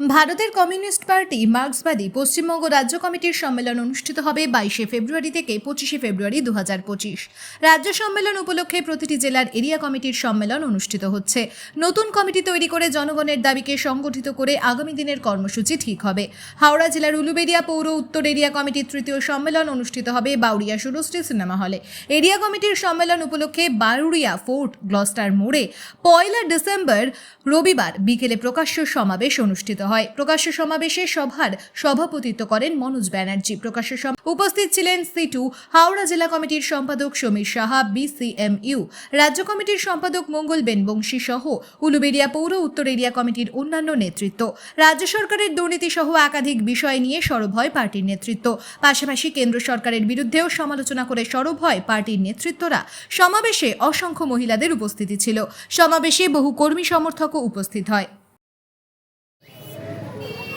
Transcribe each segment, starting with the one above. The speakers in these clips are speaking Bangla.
ভারতের কমিউনিস্ট পার্টি মার্ক্সবাদী পশ্চিমবঙ্গ রাজ্য কমিটির সম্মেলন অনুষ্ঠিত হবে বাইশে ফেব্রুয়ারি থেকে পঁচিশে ফেব্রুয়ারি দু হাজার পঁচিশ। রাজ্য সম্মেলন উপলক্ষে প্রতিটি জেলার এরিয়া কমিটির সম্মেলন অনুষ্ঠিত হচ্ছে। নতুন কমিটি তৈরি করে জনগণের দাবিকে সংগঠিত করে আগামী দিনের কর্মসূচি ঠিক হবে। হাওড়া জেলার উলুবেড়িয়া পৌর উত্তর এরিয়া কমিটির তৃতীয় সম্মেলন অনুষ্ঠিত হবে বাউরিয়া সুরশ্রী সিনেমা হলে। এরিয়া কমিটির সম্মেলন উপলক্ষে বারুড়িয়া ফোর্ট গ্লস্টার মোড়ে পয়লা ডিসেম্বর রবিবার বিকেলে প্রকাশ্য সমাবেশ অনুষ্ঠিত হয়। প্রকাশ্য সমাবেশে সভার সভাপতিত্ব করেন মনোজ ব্যানার্জি। প্রকাশ্য উপস্থিত ছিলেন সিটু হাওড়া জেলা কমিটির সম্পাদক সমীর সাহা বিসিএমইউ রাজ্য কমিটির সম্পাদক মঙ্গল বেনবংশী সহ উলুবেড়িয়া পৌর উত্তর এরিয়া কমিটির অন্যান্য নেতৃত্ব। রাজ্য সরকারের দুর্নীতি সহ একাধিক বিষয় নিয়ে সরব হয় পার্টির নেতৃত্ব। পাশাপাশি কেন্দ্র সরকারের বিরুদ্ধেও সমালোচনা করে সরব হয় পার্টির নেতৃত্বরা। সমাবেশে অসংখ্য মহিলাদের উপস্থিতি ছিল। সমাবেশে বহু কর্মী সমর্থকও উপস্থিত হয়।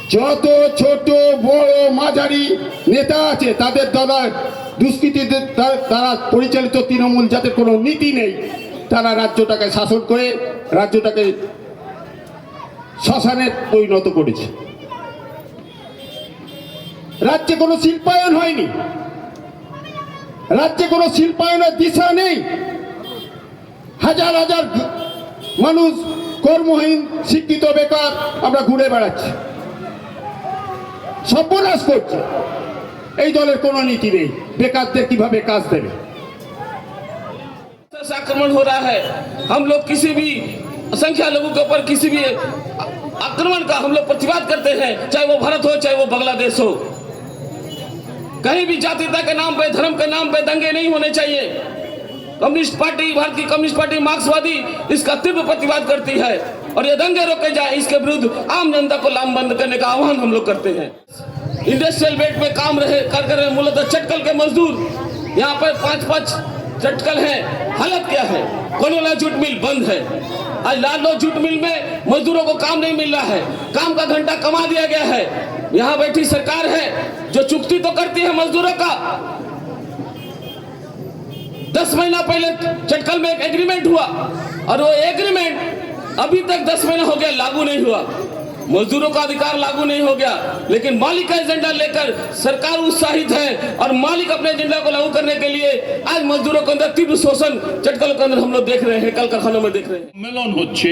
যত ছোট, বড়, মাঝারি নেতা আছে, তাদের দ্বারা দুষ্কৃতীদের দ্বারা পরিচালিত তৃণমূল যাতে কোনো নীতি নেই, তারা রাজ্যটাকে শাসন করে, রাজ্যটাকে শ্মশানে পরিণত করেছে। রাজ্যে কোনো শিল্পায়ন হয়নি। রাজ্যে কোনো শিল্পায়নের দিশা নেই। হাজার হাজার মানুষ কর্মহীন, শিক্ষিত, বেকার আমরা ঘুরে বেড়াচ্ছি। সর্বনাশ করছে এই দলের কোনো নীতি নেই বেকারদের কিভাবে কাজ দেবে से आक्रमण हो रहा है हम लोग किसी भी असंख्या लोगों के ऊपर किसी भी आक्रमण का हम लोग प्रतिवाद करते हैं चाहे वो भारत हो चाहे वो बांग्लादेश हो कहीं भी जातीयता के नाम पे धर्म के नाम पे दंगे नहीं होने चाहिए कम्युनिस्ट पार्टी भारत की कम्युनिस्ट पार्टी मार्क्सवादी इसका तीव्र प्रतिवाद करती है और ये दंगे रोके जाए, इसके विरुद्ध आम जनता को लामबंद करने का आह्वान हम लोग करते हैं। इंडस्ट्रियल बेल्ट में काम रहे, कर रहे मूलतः चटकल के मजदूर। यहाँ पर पाँच पाँच चटकल है। हालत क्या है? कोलोला जूट मिल बंद है। आज लाडलो जूट मिल में मजदूरों को काम नहीं मिल रहा है। काम का घंटा कमा दिया गया है। यहाँ बैठी सरकार है, जो चुकती तो करती है मजदूरों का। दस महीना पहले चटकल में एक एग्रीमेंट हुआ। और वो एग्रीमेंट अभी तक दस महीना हो गया लागू नहीं हुआ मजदूरों का अधिकार लागू नहीं हो गया लेकिन मालिक का एजेंडा लेकर सरकार उत्साहित है और मालिक अपने एजेंडा को लागू करने के लिए आज मजदूरों के अंदर तीव्र शोषण चटकल के अंदर हम लोग देख रहे हैं कल कारखानों में देख रहे हैं সম্মেলন হচ্ছে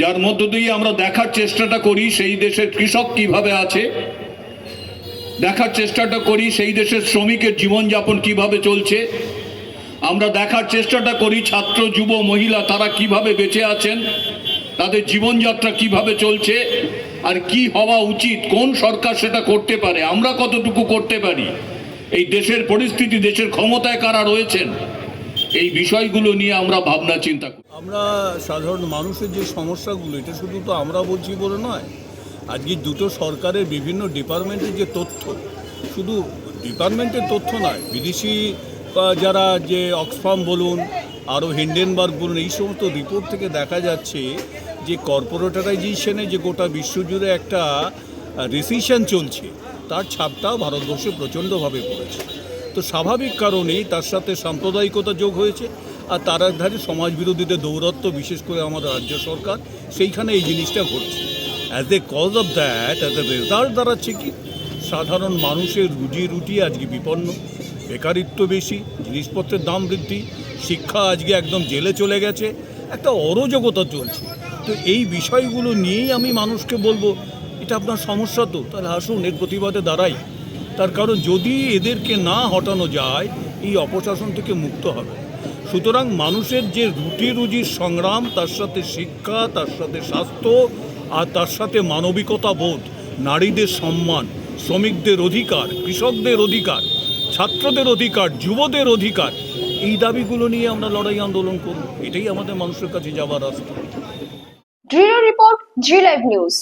যার মধ্য দিয়ে আমরা দেখার চেষ্টাটা করি সেই দেশের কৃষক কিভাবে আছে দেখার চেষ্টাটা করি সেই দেশের শ্রমিকের জীবনযাপন কিভাবে চলছে আমরা দেখার চেষ্টাটা করি, ছাত্র, যুব, মহিলা, তারা কীভাবে বেঁচে আছেন, তাদের জীবনযাত্রা কীভাবে চলছে, আর কি হওয়া উচিত, কোন সরকার সেটা করতে পারে, আমরা কতটুকু করতে পারি, এই দেশের পরিস্থিতি, দেশের ক্ষমতায় কারা রয়েছেন, এই বিষয়গুলো নিয়ে আমরা ভাবনা, চিন্তা করি। আমরা সাধারণ মানুষের যে সমস্যাগুলো, এটা শুধু তো আমরা বলছি বলে নয়, আজকে দুটো সরকারের বিভিন্ন ডিপার্টমেন্টের যে তথ্য, শুধু ডিপার্টমেন্টের তথ্য নয়, বিদেশি যারা যে অক্সফার্ম বলুন, আরও হিন্ডেনবার্গ বলুন, এই সমস্ত রিপোর্ট থেকে দেখা যাচ্ছে যে কর্পোরেটারাইজেশনে যে গোটা বিশ্বজুড়ে একটা রিসিশন চলছে, তার ছাপটাও ভারতবর্ষে প্রচণ্ডভাবে পড়েছে। তো স্বাভাবিক কারণেই তার সাথে সাম্প্রদায়িকতা যোগ হয়েছে, আর তার ধারে সমাজ বিরোধীদের দৌরত্ব বিশেষ করে আমাদের রাজ্য সরকার, সেইখানে এই জিনিসটা ঘটছে। As a cause of that as a result দাঁড়াচ্ছে কি? সাধারণ মানুষের রুজি রুটি আজকে বিপন্ন। বেকারিত্ব বেশি, জিনিসপত্রের দাম বৃদ্ধি, শিক্ষা আজকে একদম জেলে চলে গেছে, একটা অরাজকতা চলছে। তো এই বিষয়গুলো নিয়েই আমি মানুষকে বলব, এটা আপনার সমস্যা তো, তাহলে আসুন, এর প্রতিবাদে দাঁড়াই। তার কারণ যদি এদেরকে না হটানো যায়, এই অপশাসন থেকে মুক্ত হবে। সুতরাং মানুষের যে রুটি রুজির সংগ্রাম, তার সাথে শিক্ষা, তার সাথে স্বাস্থ্য, আর তার সাথে মানবিকতা বোধ, নারীদের সম্মান, শ্রমিকদের অধিকার, কৃষকদের অধিকার ছাত্রদের অধিকার যুবদের অধিকার এই দাবিগুলো নিয়ে আমরা লড়াই আন্দোলন করব এটাই আমাদের মানুষের কাছে যাওয়ার রাস্তা Report, G Live News.